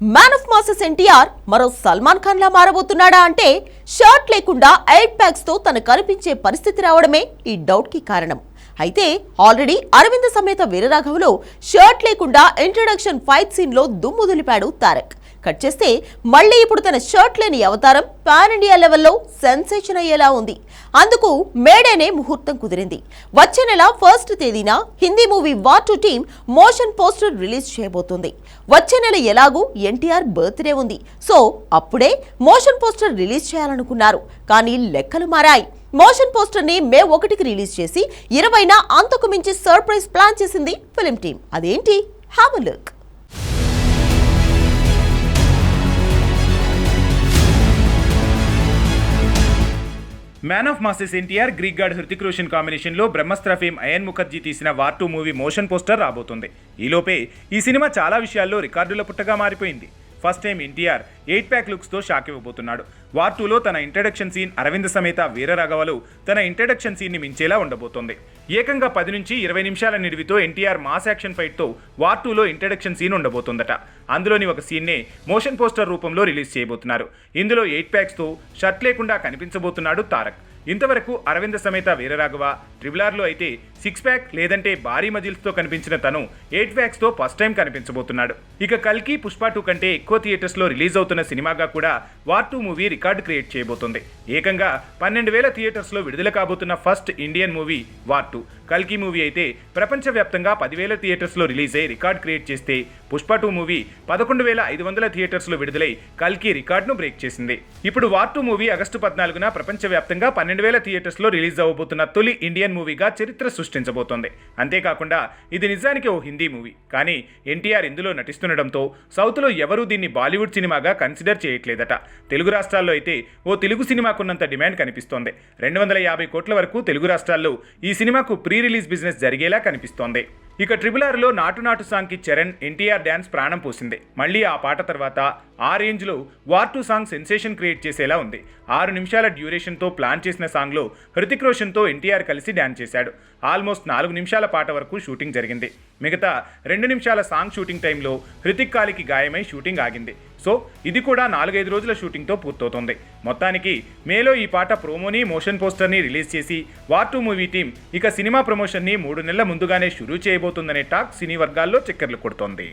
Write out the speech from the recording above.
Man of masses NTR మరో సల్మాన్ ఖాన్ లా మారబోతున్నాడా అంటే shirt లేకుండా ఎయిట్ ప్యాక్స్తో తను కనిపించే పరిస్థితి రావడమే ఈ డౌట్కి కారణం. అయితే ఆల్రెడీ అరవింద్ సమేత వీరరాఘవలో షర్ట్ లేకుండా ఇంట్రడక్షన్ ఫైట్ సీన్లో దుమ్ము దులిపాడు తారక్. కట్ చేస్తే మళ్ళీ ఇప్పుడు తన షర్ట్ లేని అవతారం పాన్ ఇండియా లెవెల్లో సెన్సేషన్ అయ్యేలా ఉంది. అందుకు మేడేనే ముహూర్తం కుదిరింది. వచ్చే నెల ఫస్ట్ తేదీన Hindi movie war two team motion poster release చేయబోతుంది. వచ్చే నెల ఎలాగూ ఎన్టీఆర్ బర్త్డే ఉంది. సో అప్పుడే మోషన్ పోస్టర్ రిలీజ్ చేయాలనుకున్నారు. కానీ లెక్కలు మారాయి. మోషన్ పోస్టర్ని మే ఒకటికి రిలీజ్ చేసి ఇరవైన అంతకు మించి సర్ప్రైజ్ ప్లాన్ చేసింది ఫిలిం టీం అదేంటి? Have look. Man of masses NTR Greek god Hrithik Roshan కాంబినేషన్లో బ్రహ్మస్త్ర ఫేమ్ అయన్ ముఖర్జీ తీసిన war two movie motion poster రాబోతుంది. ఈలోపే ఈ సినిమా చాలా విషయాల్లో రికార్డుల పుట్టగా మారిపోయింది. First time NTR eight pack లుక్స్తో shock ఇవ్వబోతున్నాడు. వార్ టూలో తన ఇంట్రడక్షన్ సీన్ అరవింద్ సమేత వీరరాఘవలు తన ఇంట్రడక్షన్ సీన్ని మించేలా ఉండబోతోంది. ఏకంగా పది నుంచి ఇరవై నిమిషాల నిడివితో ఎన్టీఆర్ మాస్ యాక్షన్ ఫైట్తో వార్ టూలో ఇంట్రడక్షన్ సీన్ ఉండబోతుందట. అందులోని ఒక సీన్నే మోషన్ పోస్టర్ రూపంలో రిలీజ్ చేయబోతున్నారు. ఇందులో ఎయిట్ ప్యాక్స్తో షర్ట్ లేకుండా కనిపించబోతున్నాడు తారక్. ఇంతవరకు అరవింద సమేత వీరరాఘవ ట్రిబులార్లో అయితే సిక్స్ ప్యాక్ లేదంటే భారీ మజిల్స్తో కనిపించిన తను ఎయిట్ ప్యాక్స్తో ఫస్ట్ టైం కనిపించబోతున్నాడు. ఇక కల్కి పుష్ప టూ కంటే ఎక్కువ థియేటర్స్లో రిలీజ్ అవుతున్న సినిమాగా కూడా war two movie record create చేయబోతుంది. ఏకంగా పన్నెండు వేల థియేటర్స్లో విడుదల కాబోతున్న first Indian movie war two. కల్కి మూవీ అయితే ప్రపంచవ్యాప్తంగా పదివేల థియేటర్స్లో రిలీజ్ అయ్యి రికార్డ్ క్రియేట్ చేస్తే పుష్ప టూ మూవీ పదకొండు వేల ఐదు వందల థియేటర్స్లో విడుదలై కల్కి రికార్డును బ్రేక్ చేసింది. ఇప్పుడు వార్ టూ మూవీ ఆగస్టు పద్నాలుగున ప్రపంచవ్యాప్తంగా పన్నెండు వేల థియేటర్స్లో రిలీజ్ అవ్వబోతున్న తొలి ఇండియన్ మూవీగా చరిత్ర సృష్టించబోతోంది. అంతేకాకుండా ఇది నిజానికి ఓ హిందీ మూవీ. కానీ ఎన్టీఆర్ ఇందులో నటిస్తుండడంతో సౌత్లో ఎవరూ దీన్ని బాలీవుడ్ సినిమాగా కన్సిడర్ చేయట్లేదట. తెలుగు రాష్ట్రాల్లో అయితే ఓ తెలుగు సినిమాకున్నంత డిమాండ్ కనిపిస్తోంది. రెండు వందల యాభై కోట్ల వరకు తెలుగు రాష్ట్రాల్లో ఈ సినిమాకు ప్రీ రిలీజ్ బిజినెస్ జరిగేలా కనిపిస్తోంది. ఇక ట్రిపుల్ ఆర్లో నాటు నాటు సాంగ్కి చరణ్ ఎన్టీఆర్ డ్యాన్స్ ప్రాణం పోసింది. మళ్ళీ ఆ పాట తర్వాత ఆ రేంజ్లో war two song sensation create చేసేలా ఉంది. ఆరు నిమిషాల డ్యూరేషన్తో ప్లాన్ చేసిన సాంగ్లో హృతిక్ రోషన్తో ఎన్టీఆర్ కలిసి డ్యాన్స్ చేశాడు. ఆల్మోస్ట్ నాలుగు నిమిషాల పాట వరకు షూటింగ్ జరిగింది. మిగతా రెండు నిమిషాల సాంగ్ షూటింగ్ టైంలో హృతిక్ కాలికి గాయమై షూటింగ్ ఆగింది. సో ఇది కూడా నాలుగైదు రోజుల షూటింగ్తో పూర్తవుతోంది. మొత్తానికి మేలో ఈ పాట ప్రోమోని మోషన్ పోస్టర్ని రిలీజ్ చేసి వార్ టూ మూవీ టీం ఇక సినిమా ప్రమోషన్ని మూడు నెలల ముందుగానే షురూ అయిపోతుందనే టాక్ సినీ వర్గాల్లో చక్కర్లు కొడుతోంది.